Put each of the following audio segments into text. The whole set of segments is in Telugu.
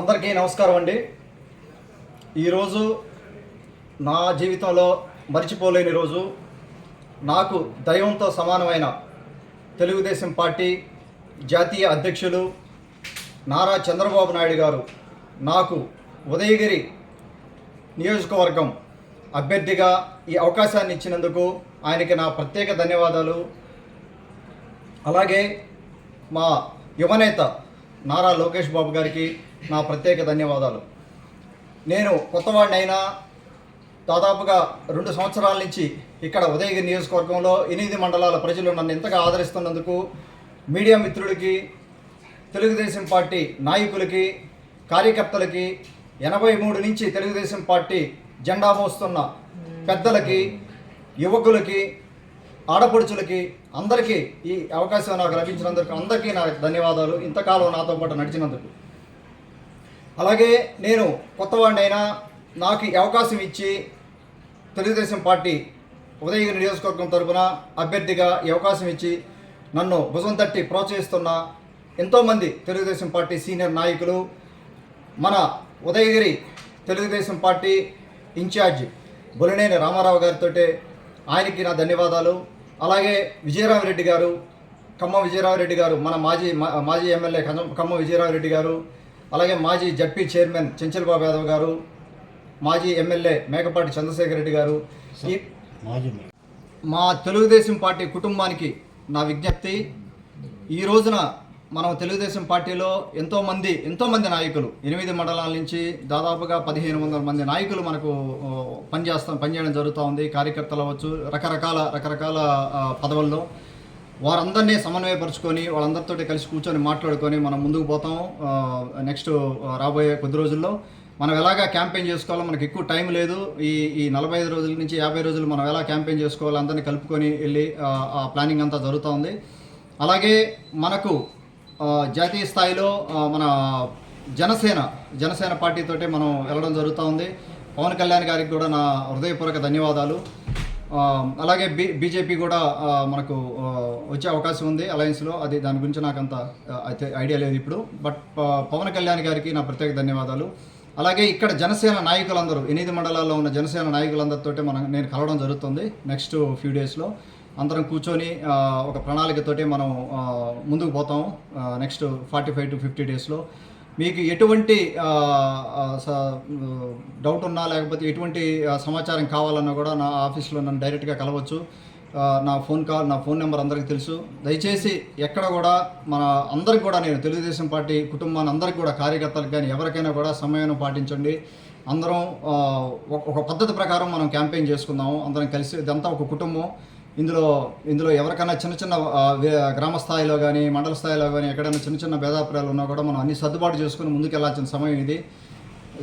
అందరికీ నమస్కారం అండి. ఈరోజు నా జీవితంలో మర్చిపోలేని రోజు. నాకు దైవంతో సమానమైన తెలుగుదేశం పార్టీ జాతీయ అధ్యక్షులు నారా చంద్రబాబు నాయుడు గారు నాకు ఉదయగిరి నియోజకవర్గం అభ్యర్థిగా ఈ అవకాశాన్ని ఇచ్చినందుకు ఆయనకి నా ప్రత్యేక ధన్యవాదాలు. అలాగే మా యువనేత నారా లోకేష్ బాబు గారికి నా ప్రత్యేక ధన్యవాదాలు. నేను కొత్తవాడినైనా దాదాపుగా రెండు సంవత్సరాల నుంచి ఇక్కడ ఉదయగిరి నియోజకవర్గంలో ఎనిమిది మండలాల ప్రజలు నన్ను ఎంతగా ఆదరిస్తున్నందుకు మీడియా మిత్రులకి తెలుగుదేశం పార్టీ నాయకులకి కార్యకర్తలకి ఎనభై మూడు నుంచి తెలుగుదేశం పార్టీ జెండా మోస్తున్న పెద్దలకి యువకులకి ఆడపడుచులకి అందరికీ ఈ అవకాశం నాకు లభించినందుకు అందరికీ నా ధన్యవాదాలు. ఇంతకాలం నాతో పాటు నడిచినందుకు. అలాగే నేను కొత్తవాడినైనా నాకు ఈ అవకాశం ఇచ్చి తెలుగుదేశం పార్టీ ఉదయగిరి నియోజకవర్గం తరపున అభ్యర్థిగా ఈ అవకాశం ఇచ్చి నన్ను భుజం తట్టి ప్రోత్సహిస్తున్న ఎంతోమంది తెలుగుదేశం పార్టీ సీనియర్ నాయకులు మన ఉదయగిరి తెలుగుదేశం పార్టీ ఇన్ఛార్జ్ బొలినేని రామారావు గారితో ఆయనకి నా ధన్యవాదాలు. అలాగే విజయరామరెడ్డి గారు ఖమ్మం విజయరామరెడ్డి గారు మన మాజీ మా- మాజీ ఎమ్మెల్యే ఖమ్మం విజయరామరెడ్డి గారు అలాగే మాజీ జడ్పీ చైర్మన్ చెంచల్బాబు యాదవ్ గారు మాజీ ఎమ్మెల్యే మేకపాటి చంద్రశేఖర్ రెడ్డి గారు. మా తెలుగుదేశం పార్టీ కుటుంబానికి నా విజ్ఞప్తి. ఈ రోజున మనం తెలుగుదేశం పార్టీలో ఎంతోమంది ఎంతోమంది నాయకులు. ఎనిమిది మండలాల నుంచి దాదాపుగా పదిహేను వందల మంది నాయకులు మనకు పనిచేస్తాం పనిచేయడం జరుగుతూ ఉంది. కార్యకర్తలు అవ్వచ్చు రకరకాల రకరకాల పదవుల్లో. వారందరినీ సమన్వయపరుచుకొని వాళ్ళందరితో కలిసి కూర్చొని మాట్లాడుకొని మనం ముందుకు పోతాం. నెక్స్ట్ రాబోయే కొద్ది రోజుల్లో. మనం ఎలాగా క్యాంపెయిన్ చేసుకోవాలో మనకి ఎక్కువ టైం లేదు. ఈ ఈ నలభై ఐదు రోజుల నుంచి యాభై రోజులు మనం ఎలా క్యాంపెయిన్ చేసుకోవాలో అందరినీ కలుపుకొని వెళ్ళి ఆ, ప్లానింగ్ అంతా జరుగుతూ ఉంది. అలాగే మనకు జాతీయ స్థాయిలో మన జనసేన జనసేన పార్టీతోటే మనం వెళ్ళడం జరుగుతూ ఉంది. పవన్ కళ్యాణ్ గారికి కూడా నా హృదయపూర్వక ధన్యవాదాలు. అలాగే బీ బీజేపీ కూడా మనకు వచ్చే అవకాశం ఉంది అలయన్స్లో. అది దాని గురించి నాకు అంత అయితే ఐడియా లేదు ఇప్పుడు. బట్ పవన్ కళ్యాణ్ గారికి నా ప్రత్యేక ధన్యవాదాలు. అలాగే ఇక్కడ జనసేన నాయకులందరూ ఎనిమిది మండలాల్లో ఉన్న జనసేన నాయకులందరితో మనం నేను కలవడం జరుగుతుంది నెక్స్ట్ ఫ్యూ డేస్లో. అందరం కూర్చొని ఒక ప్రణాళికతోటి మనం ముందుకు పోతాం next forty five to fifty డేస్లో. మీకు ఎటువంటి స- డౌట్ ఉన్నా లేకపోతే ఎటువంటి సమాచారం కావాలన్నా కూడా నా ఆఫీస్లో నన్ను డైరెక్ట్గా కలవచ్చు. నా ఫోన్ కాల్ నా ఫోన్ నెంబర్ అందరికీ తెలుసు. దయచేసి ఎక్కడ కూడా మన అందరికి కూడా నేను తెలుగుదేశం పార్టీ కుటుంబాన్ని అందరికి కూడా కార్యకర్తలకు కానీ ఎవరికైనా కూడా సమయాన్ని పాటించండి. అందరం ఒక- ఒక పద్ధతి ప్రకారం మనం క్యాంపెయిన్ చేసుకుందాము. అందరం కలిసి ఇదంతా ఒక కుటుంబం. ఇందులో ఇందులో ఎవరికైనా చిన్న చిన్న గ్రామ స్థాయిలో కానీ మండల స్థాయిలో కానీ ఎక్కడైనా చిన్న చిన్న భేదాభిప్రాయాలు ఉన్నా కూడా మనం అన్ని సర్దుబాటు చేసుకుని ముందుకు వెళ్ళాల్సిన సమయం ఇది.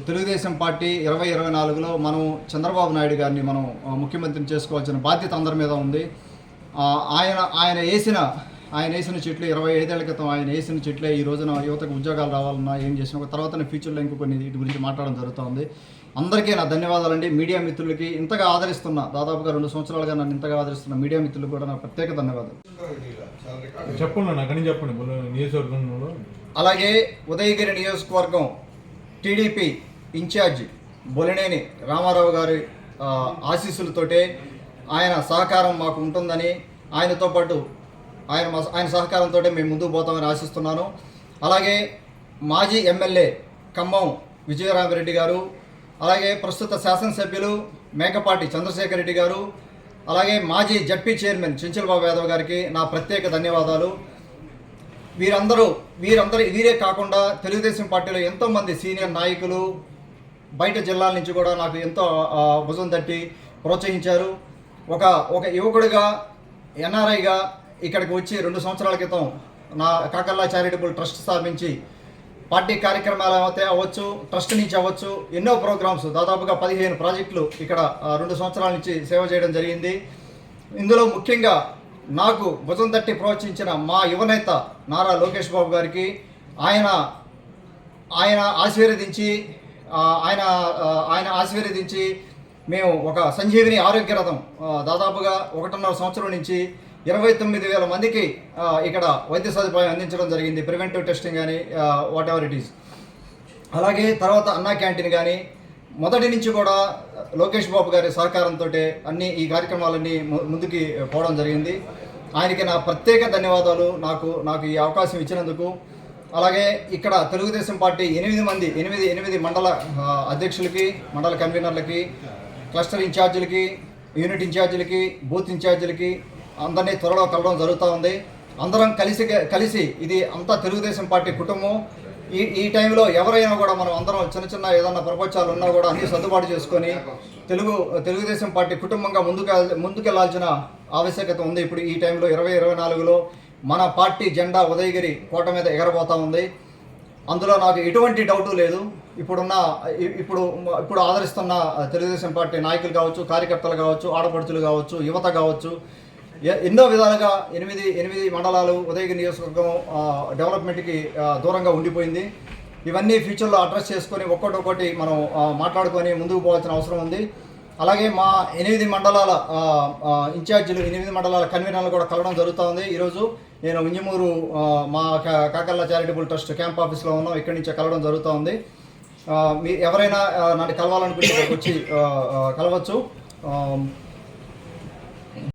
తెలుగుదేశం పార్టీ ఇరవై ఇరవై నాలుగులో మనం చంద్రబాబు నాయుడు గారిని మనం ముఖ్యమంత్రిని చేసుకోవాల్సిన బాధ్యత అందరి మీద ఉంది. ఆయన ఆయన వేసిన ఆయన వేసిన చెట్లు ఇరవై ఐదేళ్ళ క్రితం ఆయన వేసిన చెట్లే ఈ రోజున యువతకు ఉద్యోగాలు రావాలన్నా ఏం చేసినా ఒక తర్వాత ఫ్యూచర్లో ఇంకో కొన్ని వీటి గురించి మాట్లాడడం జరుగుతుంది. అందరికీ నా ధన్యవాదాలండి మీడియా మిత్రులకి ఇంతగా ఆదరిస్తున్న దాదాపుగా రెండు సంవత్సరాలుగా నన్ను ఇంతగా ఆదరిస్తున్న మీడియా మిత్రులకు కూడా నా ప్రత్యేక ధన్యవాదాలు. చెప్పండి అన్ని చెప్పండి. నియోజకవర్గంలో అలాగే ఉదయగిరి నియోజకవర్గం టీడీపీ ఇన్ఛార్జ్ బొలినేని రామారావు గారి ఆశీస్సులతోటే ఆయన సహకారం మాకు ఉంటుందని ఆయనతో పాటు ఆయన ఆయన సహకారంతో మేము ముందుకు పోతామని ఆశిస్తున్నాను. అలాగే మాజీ ఎమ్మెల్యే ఖమ్మం విజయరామరెడ్డి గారు అలాగే ప్రస్తుత శాసనసభ్యులు మేకపాటి చంద్రశేఖర్ రెడ్డి గారు అలాగే మాజీ జడ్పీ చైర్మన్ చెంచల్బాబు యాదవ్ గారికి నా ప్రత్యేక ధన్యవాదాలు. వీరందరూ వీరందరూ వీరే కాకుండా తెలుగుదేశం పార్టీలో ఎంతోమంది సీనియర్ నాయకులు బయట జిల్లాల నుంచి కూడా నాకు ఎంతో భుజం తట్టి ప్రోత్సహించారు. ఒక ఒక యువకుడిగా ఎన్ఆర్ఐగా ఇక్కడికి వచ్చి రెండు సంవత్సరాల క్రితం నా కాకల్లా చారిటబుల్ ట్రస్ట్ స్థాపించి పార్టీ కార్యక్రమాలు అయితే అవ్వచ్చు ట్రస్ట్ నుంచి అవ్వచ్చు ఎన్నో ప్రోగ్రామ్స్ దాదాపుగా పదిహేను ప్రాజెక్టులు ఇక్కడ రెండు సంవత్సరాల నుంచి సేవ చేయడం జరిగింది. ఇందులో ముఖ్యంగా నాకు భుజం తట్టి ప్రోత్సహించిన మా యువనేత నారా లోకేష్ బాబు గారికి ఆయన ఆయన ఆశీర్వదించి ఆయన ఆయన ఆశీర్వదించి మేము ఒక సంజీవిని ఆరోగ్య రథం దాదాపుగా ఒకటిన్నర సంవత్సరం నుంచి ఇరవై తొమ్మిది వేల మందికి ఇక్కడ వైద్య సదుపాయం అందించడం జరిగింది. ప్రివెంటివ్ టెస్టింగ్ కానీ వాట్ ఎవర్ ఇట్ ఈస్ అలాగే తర్వాత అన్నా క్యాంటీన్ కానీ మొదటి నుంచి కూడా లోకేష్ బాబు గారి సహకారంతో అన్ని ఈ కార్యక్రమాలన్నీ ము- ముందుకి పోవడం జరిగింది. ఆయనకి నా ప్రత్యేక ధన్యవాదాలు. నాకు నాకు ఈ అవకాశం ఇచ్చినందుకు. అలాగే ఇక్కడ తెలుగుదేశం పార్టీ ఎనిమిది మంది ఎనిమిది ఎనిమిది మండల అధ్యక్షులకి మండల కన్వీనర్లకి క్లస్టర్ ఇన్ఛార్జీలకి యూనిట్ ఇన్ఛార్జీలకి బూత్ ఇన్ఛార్జీలకి అందరినీ త్వరలో కలవడం జరుగుతూ ఉంది. అందరం కలిసి కలిసి ఇది అంతా తెలుగుదేశం పార్టీ కుటుంబం. ఈ ఈ టైంలో ఎవరైనా కూడా మనం అందరం చిన్న చిన్న ఏదన్నా ప్రపంచాలు ఉన్నా కూడా అన్ని సర్దుబాటు చేసుకొని తెలుగు తెలుగుదేశం పార్టీ కుటుంబంగా ముందుకు ముందుకెళ్ళాల్సిన ఆవశ్యకత ఉంది. ఇప్పుడు ఈ టైంలో ఇరవై ఇరవై నాలుగులో మన పార్టీ జెండా ఉదయగిరి కోట మీద ఎగరబోతూ ఉంది. అందులో నాకు ఎటువంటి డౌటు లేదు. ఇప్పుడున్న ఇప్పుడు ఇప్పుడు ఆదరిస్తున్న తెలుగుదేశం పార్టీ నాయకులు కావచ్చు కార్యకర్తలు కావచ్చు ఆడపడుచులు కావచ్చు యువత కావచ్చు ఎన్నో విధాలుగా ఎనిమిది ఎనిమిది మండలాలు ఉదయగిరి నియోజకవర్గం డెవలప్మెంట్కి దూరంగా ఉండిపోయింది. ఇవన్నీ ఫ్యూచర్లో అడ్రస్ చేసుకొని ఒక్కొక్కటి మనం మాట్లాడుకొని ముందుకు పోవాల్సిన అవసరం ఉంది. అలాగే మా ఎనిమిది మండలాల ఇన్ఛార్జీలు ఎనిమిది మండలాల కన్వీనర్లు కూడా కలవడం జరుగుతూ ఉంది ఈరోజు నేను వింజమూరు మా కా- కాకర్ల చారిటబుల్ ట్రస్ట్ క్యాంప్ ఆఫీస్లో ఉన్నాం. ఇక్కడి నుంచే కలవడం జరుగుతూ ఉంది మీ ఎవరైనా నాటి నన్ను కలవాలనుకుంటే వచ్చి కలవచ్చు.